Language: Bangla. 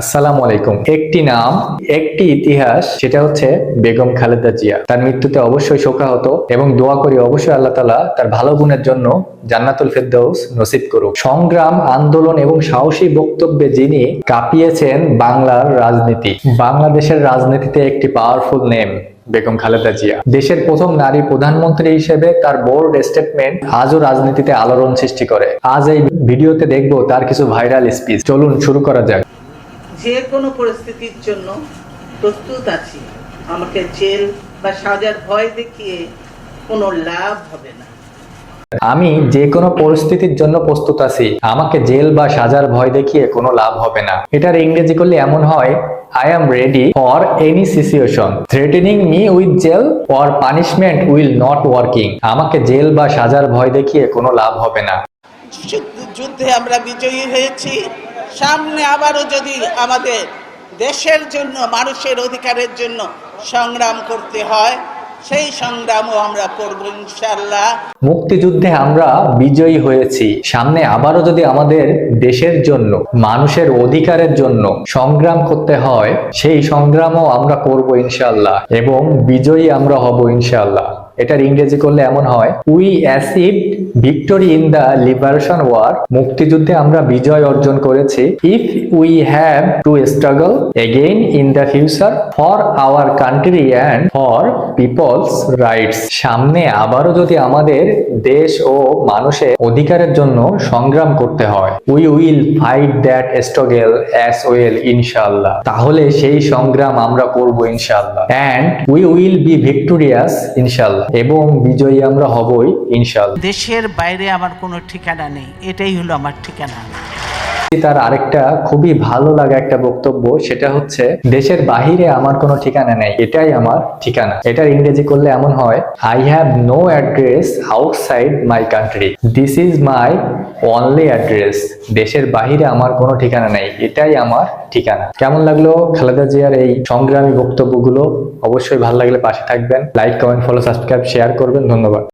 আসসালামু আলাইকুম। একটি নাম, একটি ইতিহাস, সেটা হচ্ছে বেগম খালেদা জিয়া। তার মৃত্যুতে অবশ্যই শোকাহত এবং দোয়া করি অবশ্যই আল্লাহ তালা তার ভালো গুণের জন্য জান্নাতুল ফেরদৌস নসিব করুক। সংগ্রাম, আন্দোলন এবং সাহসী বক্তব্যে যিনি কাঁপিয়েছেন বাংলার রাজনীতি, বাংলাদেশের রাজনীতিতে একটি পাওয়ারফুল নেম বেগম খালেদা জিয়া। দেশের প্রথম নারী প্রধানমন্ত্রী হিসেবে তার বোল্ড স্টেটমেন্ট আজও রাজনীতিতে আলোড়ন সৃষ্টি করে। আজ এই ভিডিওতে দেখব তার কিছু ভাইরাল স্পিচ চলুন শুরু করা যাক। যে কোনো পরিস্থিতির জন্য প্রস্তুত আছি। আমাকে জেল বা সাজার ভয় দেখিয়ে কোনো লাভ হবে না। আমি যে কোনো পরিস্থিতির জন্য প্রস্তুত আছি। আমাকে জেল বা সাজার ভয় দেখিয়ে কোনো লাভ হবে না। এটার ইংরেজি করলে এমন হয় I am ready for any situation threatening me with jail or punishment will not working আমাকে জেল বা সাজার ভয় দেখিয়ে কোনো লাভ হবে না। যুদ্ধে আমরা বিজয়ী হয়েছি। সামনে আবারও যদি আমাদের দেশের জন্য, মানুষের অধিকারের জন্য সংগ্রাম করতে হয়, সেই সংগ্রামও আমরা করব ইনশাল্লাহ মুক্তিযুদ্ধে আমরা বিজয়ী হয়েছি। সামনে আবারও যদি আমাদের দেশের জন্য, মানুষের অধিকারের জন্য সংগ্রাম করতে হয়, সেই সংগ্রামও আমরা করব ইনশাল্লাহ এবং বিজয়ী আমরা হব ইনশাআল্লাহ। এটার ইংরেজি করলে এমন হয় we achieve victory in the liberation war মুক্তিযুদ্ধে আমরা বিজয় অর্জন করেছি। If we have to struggle again in the future for our country and for people's rights সামনে আবারও যদি আমাদের দেশ ও মানুষের অধিকারের জন্য সংগ্রাম করতে হয় we will fight that struggle as well ইনশাল্লাহ তাহলে সেই সংগ্রাম আমরা করব ইনশাল্লাহ and we will be victorious এবং বিজয়ী আমরা হবই ইনশাল দেশের বাইরে আমার কোনো ঠিকানা নেই, এটাই হলো আমার ঠিকানা। তার আরেকটা খুবই ভালো লাগা একটা বক্তব্য, সেটা হচ্ছে, দেশের বাহিরে আমার কোনো ঠিকানা নেই। এটাই আমার ঠিকানা। এটার ইংরেজি করলে এমন হয় I have no address outside my country this is my only address দেশের বাহিরে আমার কোনো ঠিকানা নেই। এটাই আমার ঠিকানা। কেমন লাগল খালেদা জিয়ার এই সংগ্রামী বক্তব্যগুলো? অবশ্যই ভালো লাগলে পাশে থাকবেন। Like comment follow subscribe share করবেন। ধন্যবাদ।